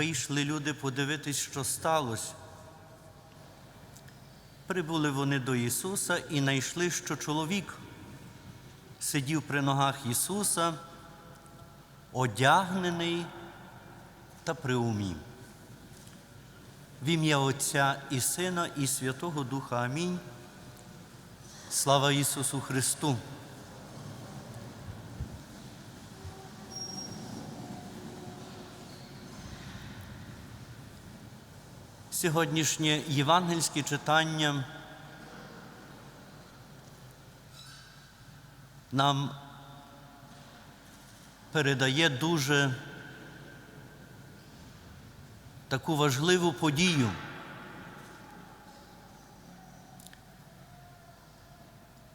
Вийшли люди подивитись, що сталося. Прибули вони до Ісуса і знайшли, що чоловік сидів при ногах Ісуса, одягнений та при умі. В ім'я Отця і Сина, і Святого Духа Амінь. Слава Ісусу Христу! Сьогоднішнє євангельське читання нам передає дуже таку важливу подію.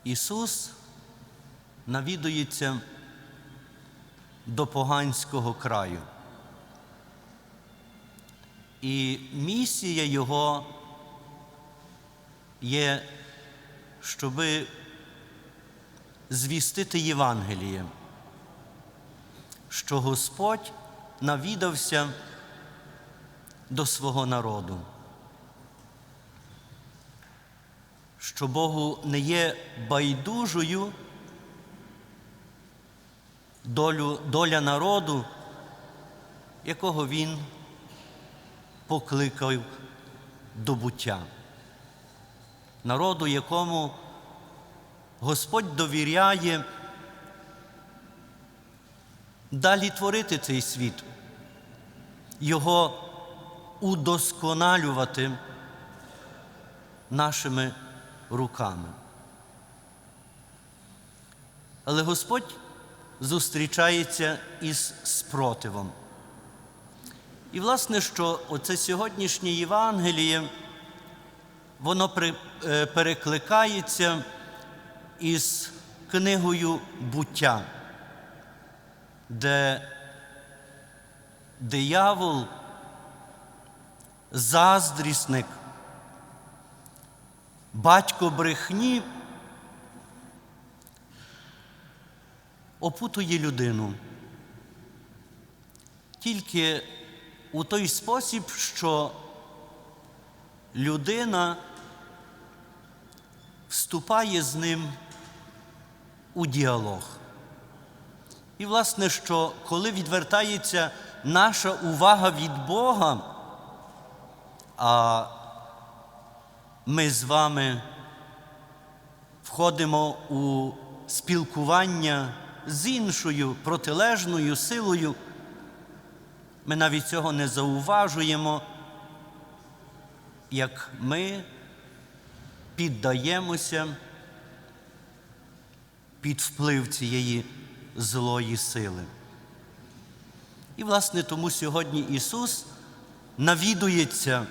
Ісус навідується до поганського краю. І місія Його є, щоби звістити Євангеліє, що Господь навідався до свого народу, що Богу не є байдужою долю, доля народу, якого Він покликав до буття, народу, якому Господь довіряє далі творити цей світ, його удосконалювати нашими руками. Але Господь зустрічається із спротивом. І, власне, що оце сьогоднішнє Євангеліє, воно перекликається із книгою буття, де диявол, заздрісник, батько брехні опутує людину. Тільки у той спосіб, що людина вступає з ним у діалог. І, власне, що коли відвертається наша увага від Бога, а ми з вами входимо у спілкування з іншою протилежною силою, ми навіть цього не зауважуємо, як ми піддаємося під вплив цієї злої сили. І, власне, тому сьогодні Ісус навідується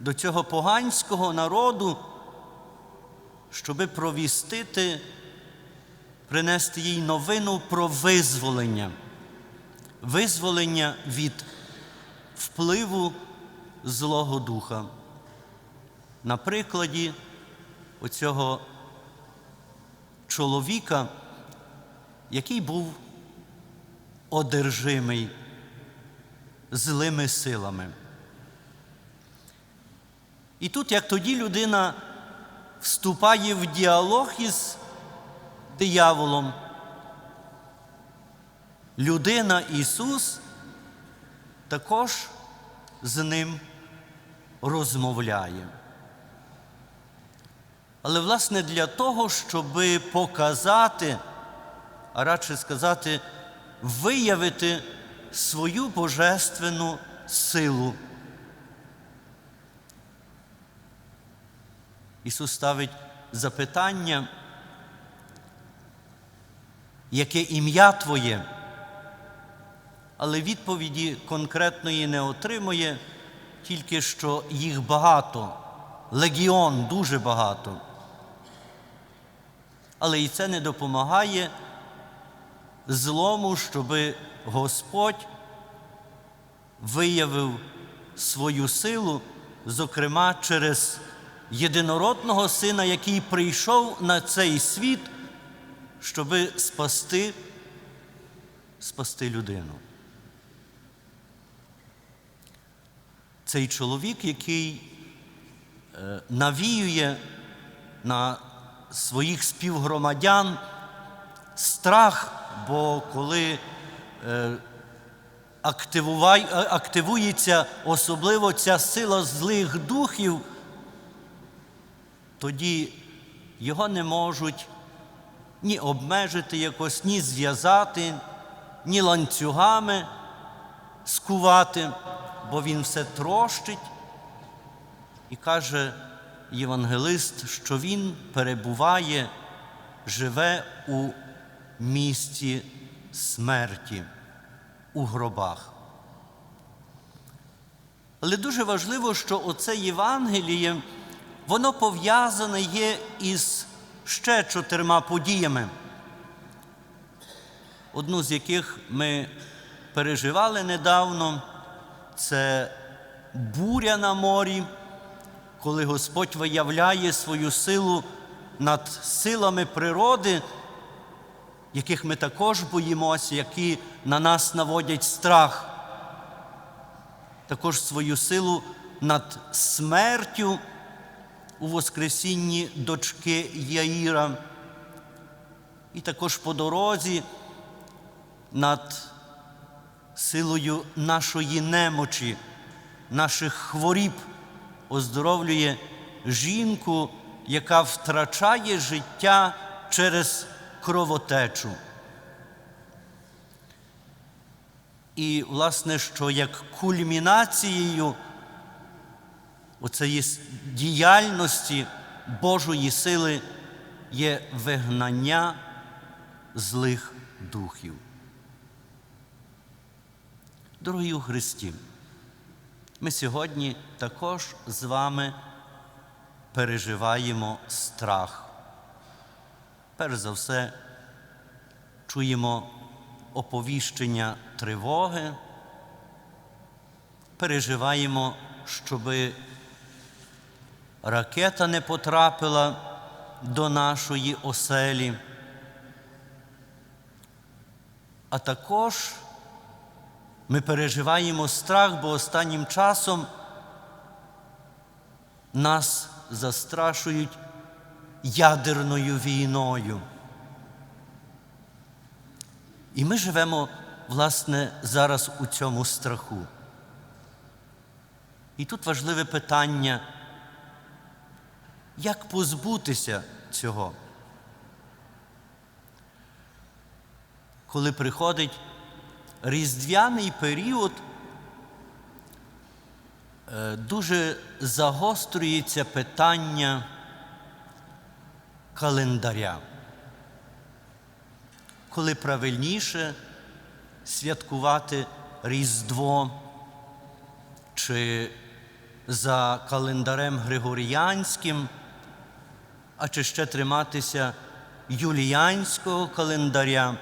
до цього поганського народу, щоби провістити, принести їй новину про визволення визволення від впливу Злого Духа. На прикладі оцього чоловіка, який був одержимий злими силами. І тут, як тоді людина вступає в діалог із дияволом, людина Ісус також з ним розмовляє. Але, власне, для того, щоб показати, а радше сказати, виявити свою божественну силу. Ісус ставить запитання, яке ім'я Твоє? Але відповіді конкретної не отримує, тільки що їх багато, легіон дуже багато. Але і це не допомагає злому, щоб Господь виявив свою силу, зокрема через єдинородного сина, який прийшов на цей світ, щоби спасти, спасти людину. Цей чоловік, який е, навіює на своїх співгромадян страх, бо коли е, е, активується особливо ця сила злих духів, тоді його не можуть ні обмежити якось, ні зв'язати, ні ланцюгами скувати, бо він все трощить. І каже євангелист, що він перебуває, живе у місті смерті, у гробах. Але дуже важливо, що оце Євангеліє, воно пов'язане є із ще чотирма подіями, одну з яких ми переживали недавно, це буря на морі, коли Господь виявляє свою силу над силами природи, яких ми також боїмося, які на нас наводять страх, також свою силу над смертю у Воскресінні дочки Яїра, і також по дорозі над силою нашої немочі, наших хворіб оздоровлює жінку, яка втрачає життя через кровотечу. І, власне, що як кульмінацією оцеї діяльності Божої сили є вигнання злих духів. Дорогі у Христі, ми сьогодні також з вами переживаємо страх. Перш за все, чуємо оповіщення тривоги, переживаємо, щоби ракета не потрапила до нашої оселі, а також ми переживаємо страх, бо останнім часом нас застрашують ядерною війною. І ми живемо, власне, зараз у цьому страху. І тут важливе питання, як позбутися цього? Коли приходить різдвяний період, е, дуже загострюється питання календаря. Коли правильніше святкувати Різдво, чи за календарем Григоріанським, а чи ще триматися юліанського календаря.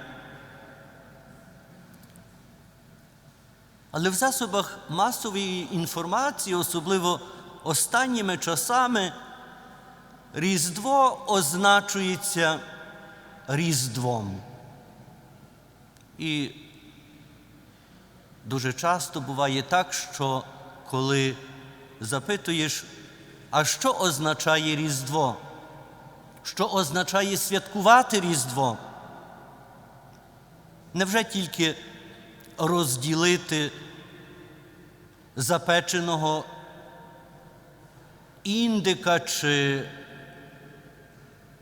Але в засобах масової інформації, особливо останніми часами, Різдво означується Різдвом. І дуже часто буває так, що коли запитуєш, а що означає Різдво? Що означає святкувати Різдво? Невже тільки розділити запеченого індика чи,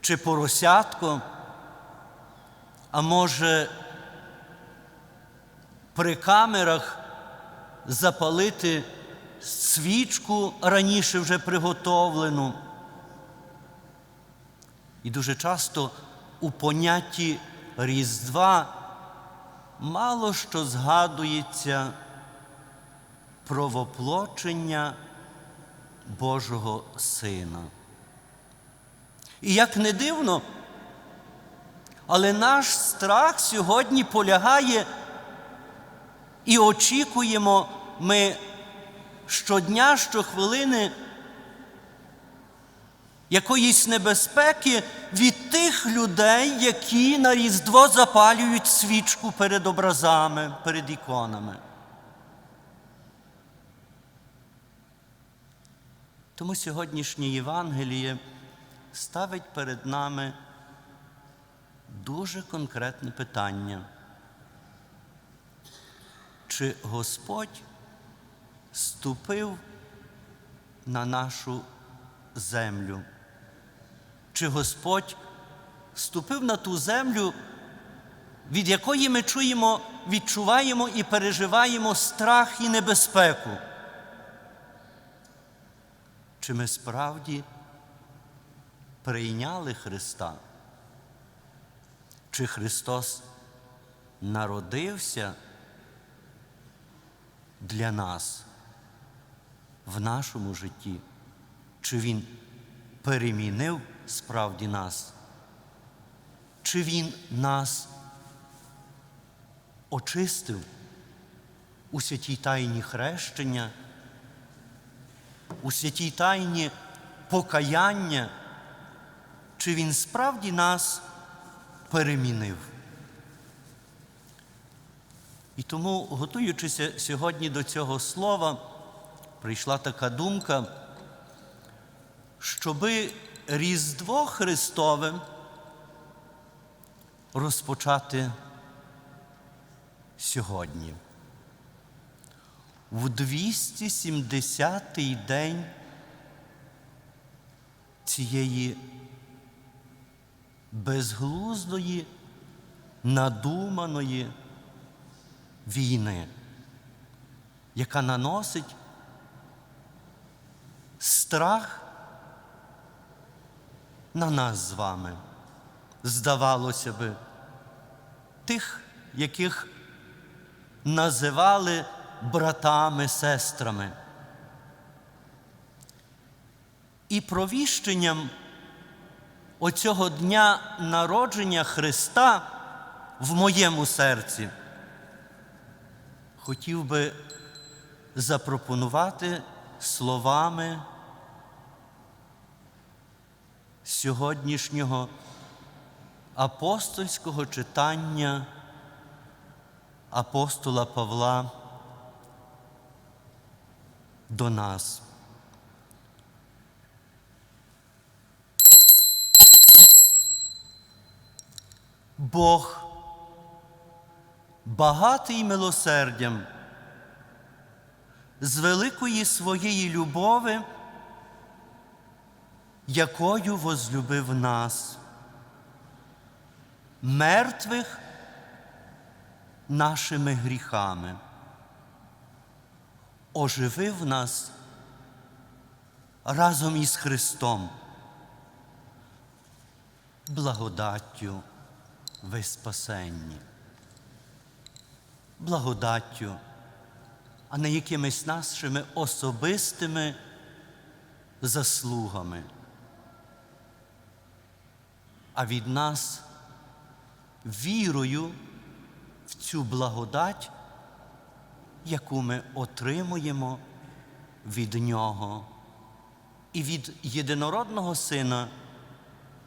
чи поросятко, а може при камерах запалити свічку раніше вже приготовлену. І дуже часто у понятті Різдва мало що згадується про воплочення Божого Сина. І як не дивно, але наш страх сьогодні полягає і очікуємо ми щодня, щохвилини якоїсь небезпеки від тих людей, які на Різдво запалюють свічку перед образами, перед іконами. Тому сьогоднішнє Євангеліє ставить перед нами дуже конкретне питання. Чи Господь ступив на нашу землю? Чи Господь ступив на ту землю, від якої ми чуємо, відчуваємо і переживаємо страх і небезпеку? Чи ми справді прийняли Христа? Чи Христос народився для нас в нашому житті? Чи Він перемінив справді нас? Чи Він нас очистив у святій тайні хрещення, у святій тайні покаяння? Чи Він справді нас перемінив? І тому, готуючися сьогодні до цього слова, прийшла така думка, щоби Різдво Христове розпочати сьогодні. В 270-й день цієї безглуздої, надуманої війни, яка наносить страх на нас з вами. Здавалося би, тих, яких називали братами, сестрами. І провіщенням оцього дня народження Христа в моєму серці хотів би запропонувати словами сьогоднішнього апостольського читання апостола Павла до нас. Бог багатий милосердям, з великої своєї любови, якою возлюбив нас, мертвих нашими гріхами, оживив нас разом із Христом, благодаттю ви спасенні. Благодаттю, а не якимись нашими особистими заслугами. А від нас вірою в цю благодать, яку ми отримуємо від Нього і від єдинородного Сина,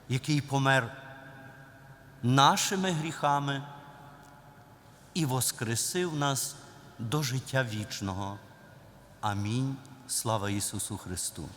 який помер нашими гріхами і воскресив нас до життя вічного. Амінь. Слава Ісусу Христу!